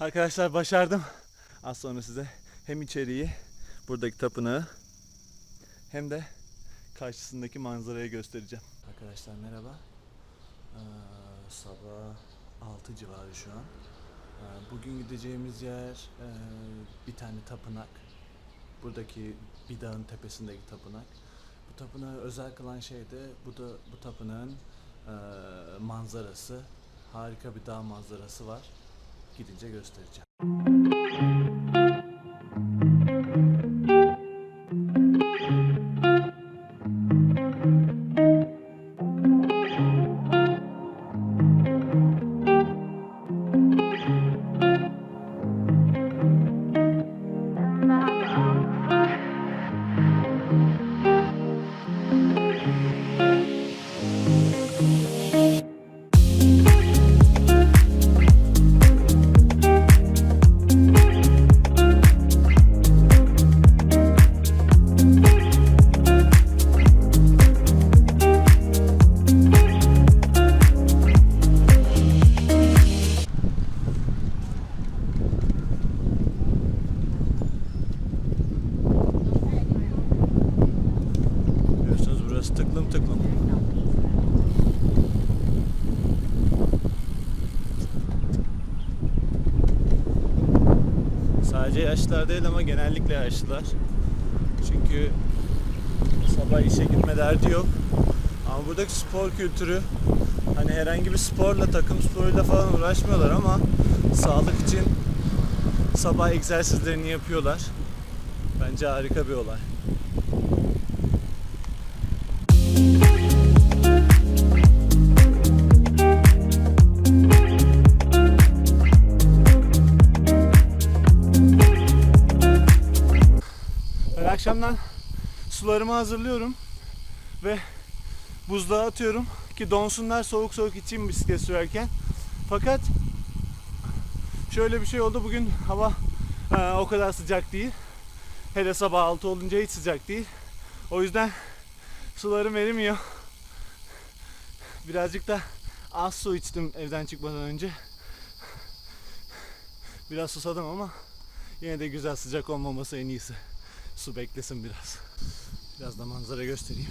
Arkadaşlar başardım. Az sonra size hem içeriği, buradaki tapınağı hem de karşısındaki manzarayı göstereceğim. Arkadaşlar merhaba. Ee, sabah 6 civarı şu an. Ee, bugün gideceğimiz yer e, bir tane tapınak. Buradaki bir dağın tepesindeki tapınak. Bu tapınağı özel kılan şey de bu da bu tapınağın e, manzarası. Harika bir dağ manzarası var. Gidince göstereceğim. Sadece yaşlılar değil ama genellikle yaşlılar. Çünkü sabah işe gitme derdi yok. Ama buradaki spor kültürü hani herhangi bir sporla takım sporuyla falan uğraşmıyorlar ama sağlık için sabah egzersizlerini yapıyorlar. Bence harika bir olay. Akşamdan sularımı hazırlıyorum ve buzluğa atıyorum ki donsunlar soğuk soğuk içeyim bisiklet sürerken. Fakat şöyle bir şey oldu bugün hava e, o kadar sıcak değil. Hele sabah 6 olunca hiç sıcak değil. O yüzden sularım erimiyor. Birazcık da az su içtim evden çıkmadan önce. Biraz susadım ama yine de güzel sıcak olmaması en iyisi. Su beklesin biraz. Biraz da manzara göstereyim.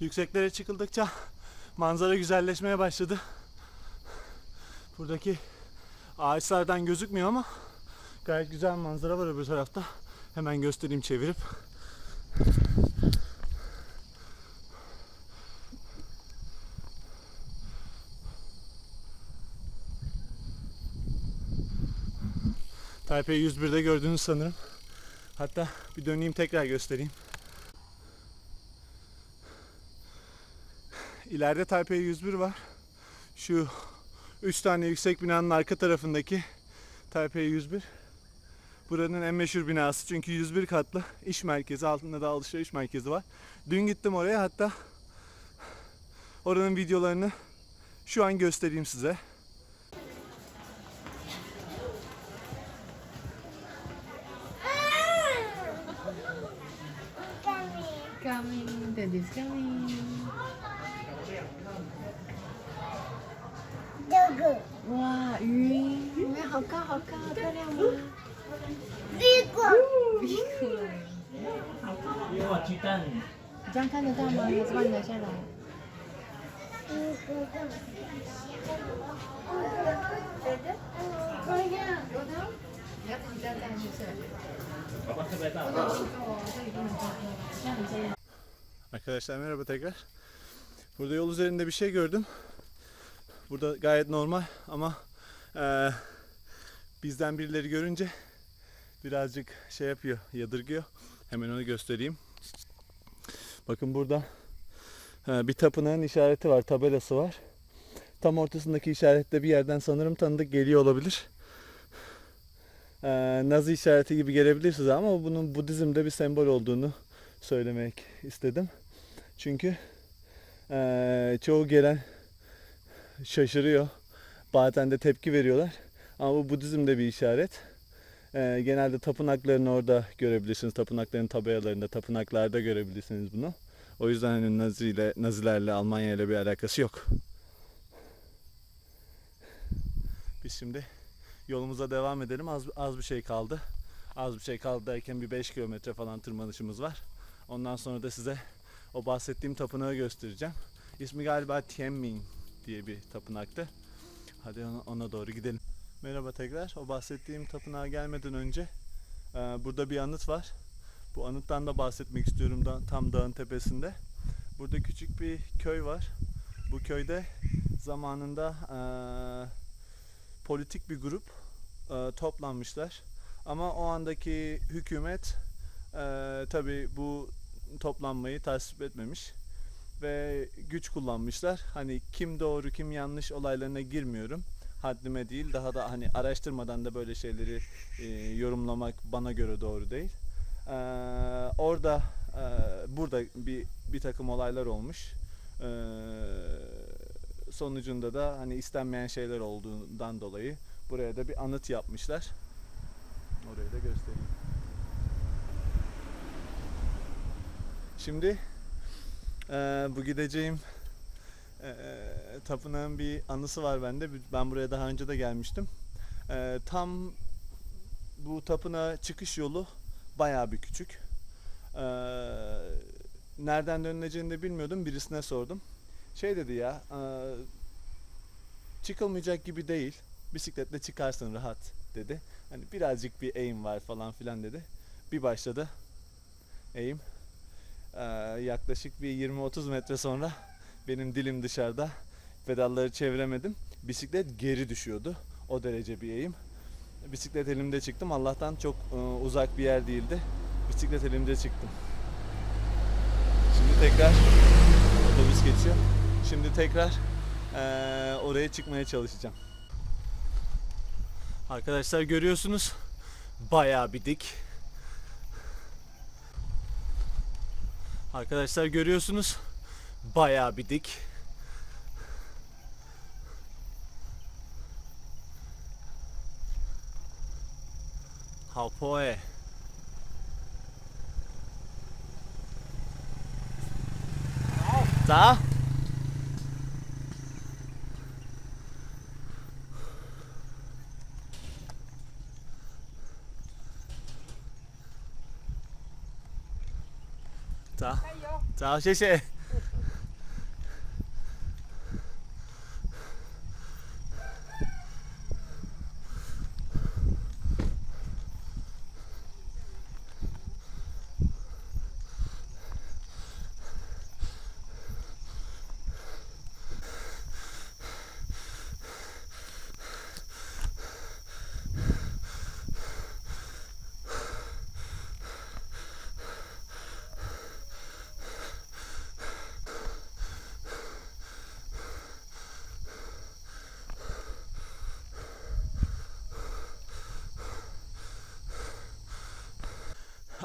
Yükseklere çıkıldıkça manzara güzelleşmeye başladı. Buradaki ağaçlardan gözükmüyor ama gayet güzel manzara var öbür tarafta. Hemen göstereyim çevirip. Taipei 101'de gördüğünüz sanırım. Hatta bir döneyim tekrar göstereyim. İleride Taipei 101 var. Şu 3 tane yüksek binanın arka tarafındaki Taipei 101. Buranın en meşhur binası çünkü 101 katlı iş merkezi altında da alışveriş merkezi var. Dün gittim oraya hatta oranın videolarını şu an göstereyim size. Coming, daddy's coming. 这个。哇，鱼！鱼好高，好高，漂亮吗？这个。这个。给我鸡蛋。你这样看得到吗？我帮你拿下来。Arkadaşlar merhaba tekrar. Burada yol üzerinde bir şey gördüm. Burada gayet normal ama eee, bizden birileri görünce birazcık şey yapıyor, yadırgıyor. Hemen onu göstereyim. Bakın burada eee, bir tapınağın işareti var, tabelası var. Tam ortasındaki işarette bir yerden sanırım tanıdık geliyor olabilir. Eee, Nazi işareti gibi gelebilir size ama bunun Budizm'de bir sembol olduğunu söylemek istedim. Çünkü eee, çoğu gelen şaşırıyor. Bazen de tepki veriyorlar. Ama bu Budizm'de bir işaret. Eee, genelde tapınaklarını orada görebilirsiniz. Tapınakların tabelalarında, tapınaklarda görebilirsiniz bunu. O yüzden hani Nazi ile, Nazilerle, Almanya ile bir alakası yok. Biz şimdi yolumuza devam edelim. Az, az bir şey kaldı. Az bir şey kaldı derken bir 5 kilometre falan tırmanışımız var. Ondan sonra da size o bahsettiğim tapınağı göstereceğim. İsmi galiba Tianmin diye bir tapınaktı. Hadi ona, ona doğru gidelim. Merhaba tekrar. O bahsettiğim tapınağa gelmeden önce e, burada bir anıt var. Bu anıttan da bahsetmek istiyorum da, tam dağın tepesinde. Burada küçük bir köy var. Bu köyde zamanında e, politik bir grup e, toplanmışlar. Ama o andaki hükümet e, tabi bu toplanmayı tasvip etmemiş ve güç kullanmışlar. Hani kim doğru kim yanlış olaylarına girmiyorum. Haddime değil. Daha da hani araştırmadan da böyle şeyleri e, yorumlamak bana göre doğru değil. E, orada e, burada bir bir takım olaylar olmuş. E, sonucunda da hani istenmeyen şeyler olduğundan dolayı buraya da bir anıt yapmışlar. Orayı da göstereyim. Şimdi eee, bu gideceğim eee, tapınağın bir anısı var bende. Ben buraya daha önce de gelmiştim. Eee, tam bu tapınağa çıkış yolu bayağı bir küçük. Eee, nereden dönüleceğini de bilmiyordum. Birisine sordum. Şey dedi ya, eee, çıkılmayacak gibi değil. Bisikletle çıkarsın rahat dedi. Hani birazcık bir eğim var falan filan dedi. Bir başladı eğim. Ee, yaklaşık bir 20-30 metre sonra benim dilim dışarıda. Pedalları çeviremedim. Bisiklet geri düşüyordu. O derece bir eğim. Bisiklet elimde çıktım. Allah'tan çok e, uzak bir yer değildi. Bisiklet elimde çıktım. Şimdi tekrar otobüs geçiyor. Şimdi tekrar e, oraya çıkmaya çalışacağım. Arkadaşlar görüyorsunuz bayağı bir dik. Arkadaşlar görüyorsunuz bayağı bir dik. Hapoe. Da. 早，谢谢。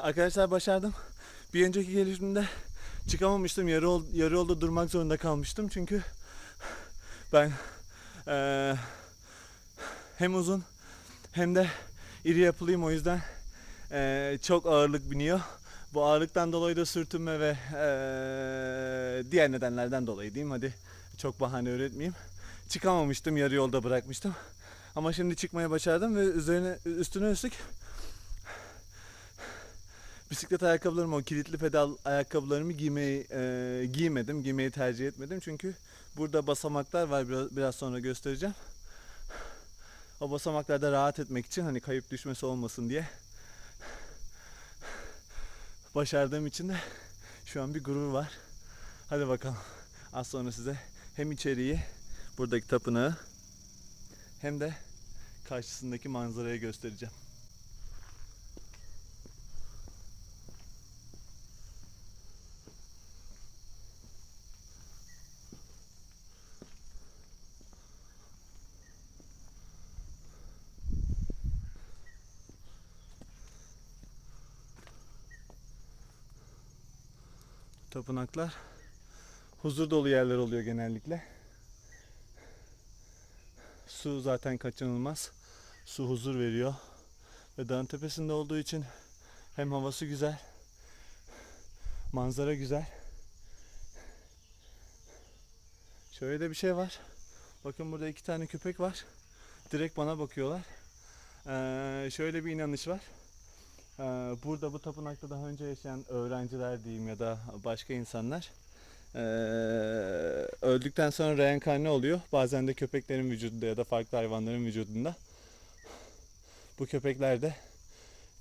Arkadaşlar başardım. Bir önceki gelişimde çıkamamıştım. Yarı, yol, yarı yolda durmak zorunda kalmıştım. Çünkü ben eee, hem uzun hem de iri yapılıyım. O yüzden eee, çok ağırlık biniyor. Bu ağırlıktan dolayı da sürtünme ve eee, diğer nedenlerden dolayı diyeyim. Hadi çok bahane üretmeyeyim. Çıkamamıştım. Yarı yolda bırakmıştım. Ama şimdi çıkmaya başardım ve üzerine üstüne üstlük bisiklet ayakkabılarımı, o kilitli pedal ayakkabılarımı giymeyi e, giymedim. Giymeyi tercih etmedim çünkü burada basamaklar var. Biraz, biraz sonra göstereceğim. O basamaklarda rahat etmek için hani kayıp düşmesi olmasın diye başardığım için de şu an bir gurur var. Hadi bakalım. Az sonra size hem içeriği, buradaki tapınağı hem de karşısındaki manzarayı göstereceğim. Tapınaklar huzur dolu yerler oluyor genellikle. Su zaten kaçınılmaz. Su huzur veriyor. Ve dağın tepesinde olduğu için hem havası güzel, manzara güzel. Şöyle de bir şey var. Bakın burada iki tane köpek var. Direkt bana bakıyorlar. Ee, şöyle bir inanış var. Ee, burada bu tapınakta daha önce yaşayan öğrenciler diyeyim ya da başka insanlar ee, öldükten sonra reenkarne oluyor. Bazen de köpeklerin vücudunda ya da farklı hayvanların vücudunda. Bu köpekler de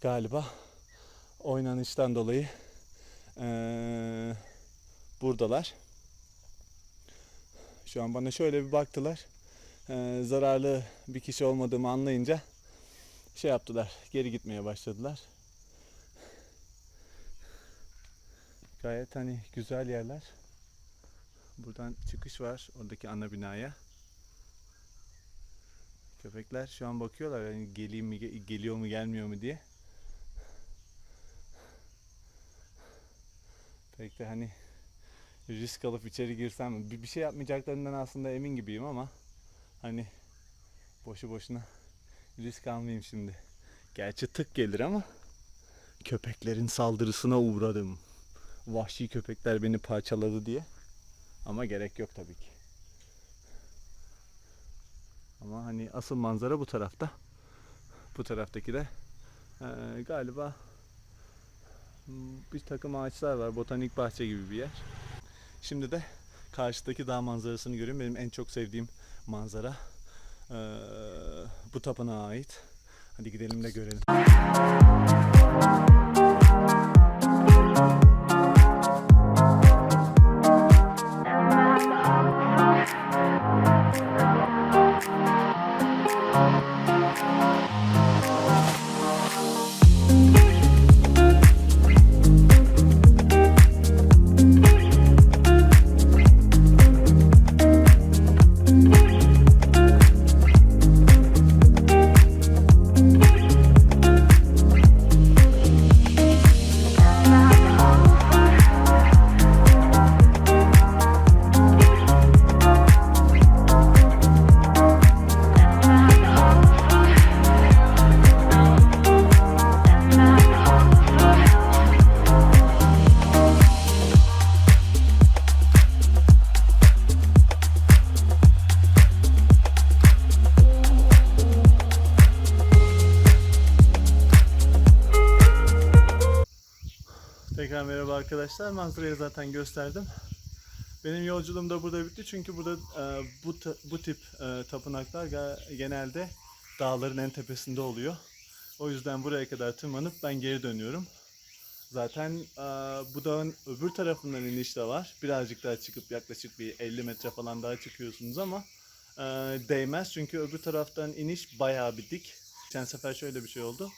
galiba oynanıştan dolayı ee, buradalar. Şu an bana şöyle bir baktılar. Zararlı bir kişi olmadığımı anlayınca şey yaptılar. Geri gitmeye başladılar. Gayet hani güzel yerler. Buradan çıkış var oradaki ana binaya. Köpekler şu an bakıyorlar yani geleyim mi ge- geliyor mu gelmiyor mu diye. Pek de hani risk alıp içeri girsem? Bir, bir şey yapmayacaklarından aslında emin gibiyim ama hani boşu boşuna risk almayayım şimdi. Gerçi tık gelir ama köpeklerin saldırısına uğradım. Vahşi köpekler beni parçaladı diye. Ama gerek yok tabii ki. Ama hani asıl manzara bu tarafta. Bu taraftaki de eee, galiba bir takım ağaçlar var. Botanik bahçe gibi bir yer. Şimdi de karşıdaki dağ manzarasını görüyorum. Benim en çok sevdiğim manzara eee, bu tapınağa ait. Hadi gidelim de görelim. Tekrar merhaba arkadaşlar. Manzarayı zaten gösterdim. Benim yolculuğum da burada bitti çünkü burada e, bu bu tip e, tapınaklar ge- genelde dağların en tepesinde oluyor. O yüzden buraya kadar tırmanıp ben geri dönüyorum. Zaten e, bu dağın öbür tarafından iniş de var. Birazcık daha çıkıp yaklaşık bir 50 metre falan daha çıkıyorsunuz ama e, değmez çünkü öbür taraftan iniş bayağı bir dik. Geçen sefer şöyle bir şey oldu.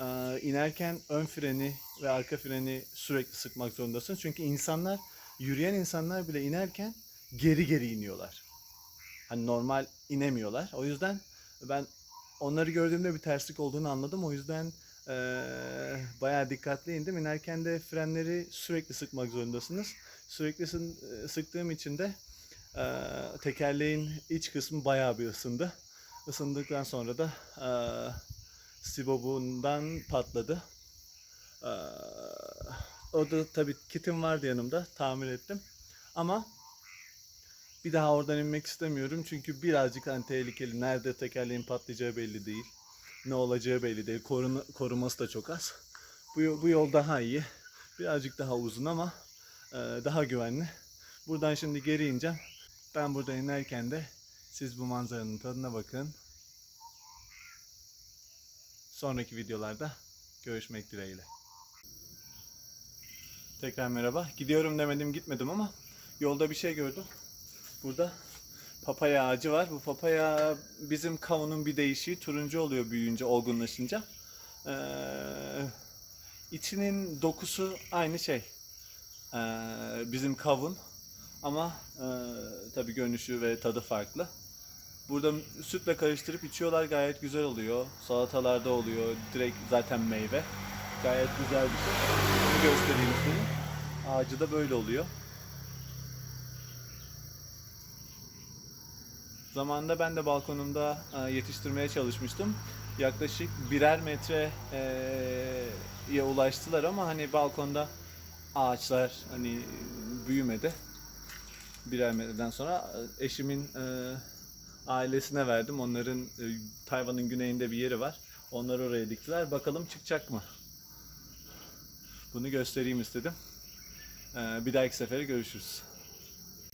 Ee, inerken ön freni ve arka freni sürekli sıkmak zorundasın. Çünkü insanlar, yürüyen insanlar bile inerken geri geri iniyorlar. Hani normal inemiyorlar. O yüzden ben onları gördüğümde bir terslik olduğunu anladım. O yüzden Ee, bayağı dikkatli indim. İnerken de frenleri sürekli sıkmak zorundasınız. Sürekli sı- e, sıktığım için de e, tekerleğin iç kısmı bayağı bir ısındı. Isındıktan sonra da e, sibobundan patladı. Ee, o da tabii kitim vardı yanımda. Tamir ettim. Ama bir daha oradan inmek istemiyorum. Çünkü birazcık hani tehlikeli. Nerede tekerleğin patlayacağı belli değil. Ne olacağı belli değil. Korun, koruması da çok az. Bu, bu yol daha iyi. Birazcık daha uzun ama e, daha güvenli. Buradan şimdi geri ineceğim. Ben burada inerken de siz bu manzaranın tadına bakın. Sonraki videolarda görüşmek dileğiyle. Tekrar merhaba. Gidiyorum demedim gitmedim ama yolda bir şey gördüm. Burada papaya ağacı var. Bu papaya bizim kavunun bir değişiği turuncu oluyor büyüyünce, olgunlaşınca. Ee, içinin dokusu aynı şey. Ee, bizim kavun ama e, tabii görünüşü ve tadı farklı. Burada sütle karıştırıp içiyorlar gayet güzel oluyor. Salatalarda oluyor. Direkt zaten meyve. Gayet güzel bir şey. Bunu göstereyim istedim. Ağacı da böyle oluyor. Zamanında ben de balkonumda e, yetiştirmeye çalışmıştım. Yaklaşık birer metreye ulaştılar ama hani balkonda ağaçlar hani büyümedi. Birer metreden sonra e, eşimin e, ailesine verdim. Onların e, Tayvan'ın güneyinde bir yeri var. Onlar oraya diktiler. Bakalım çıkacak mı? Bunu göstereyim istedim. E, bir dahaki sefere görüşürüz.